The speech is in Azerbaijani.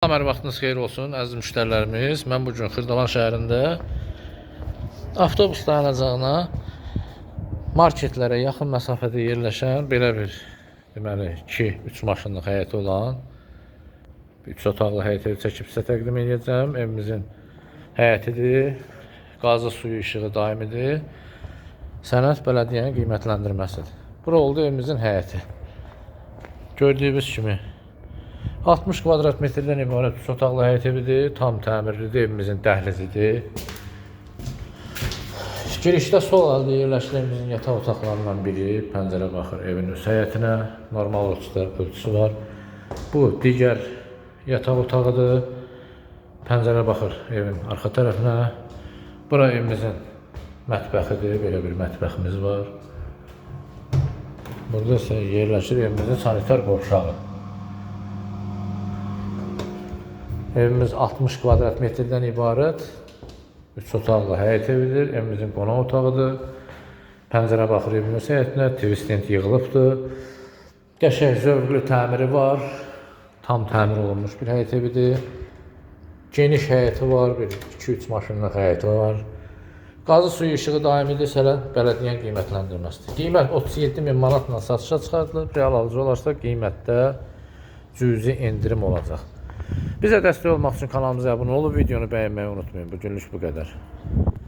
Salam, hər vaxtınız xeyir olsun, əziz müştərilərimiz. Mən bu gün Xırdalan şəhərində avtobus dayanacağına marketlərə yaxın məsafədə yerləşən belə bir deməli 2-3 maşınlıq həyəti olan 3 otaqlı həyəti çəkib sizə təqdim edəcəm. Evimizin həyətidir. Qazı suyu işığı daimidir. Sənəd bələdiyyənin qiymətləndirməsidir. Bura oldu evimizin həyəti. Gördüyünüz kimi 60 kvadrat metrdən ibarət 3 otaqlı həyət evidir. Tam təmirlidir, evimizin dəhlizidir. Girişdə sol əldə yerləşən evimizin yataq otaqlarından biri. Pəncərə baxır evin öz həyətinə. Normal ölçüdə ölçüsü var. Bu digər yataq otağıdır. Pəncərə baxır evin arxa tərəfinə. Bura evimizin mətbəxidir. Belə bir mətbəximiz var. Burada isə yerləşir evimizin sanitar qovşağı. Evimiz 60 kvadrat metrdən ibarət 3 otaqlı həyət evidir. Evimizin qonaq otağıdır. Pəncərə baxır evimiz həyətinə, TV stent yığılıbdır. Qəşəng zövqlü təmiri var. Tam təmir olunmuş bir həyət evidir. Geniş həyəti var, bir 2-3 maşınlıq həyəti var. Qazı suyu işığı daimidir, sələn bələdiyyənin qiymətləndirməsidir. Qiymət 37 min manatla satışa çıxarılır. Real alıcı olarsa qiymətdə cüzi endirim olacaq. Bizə dəstək olmaq üçün kanalımıza abunə olub, videonu bəyənməyi unutmayın. Bugünlük bu qədər.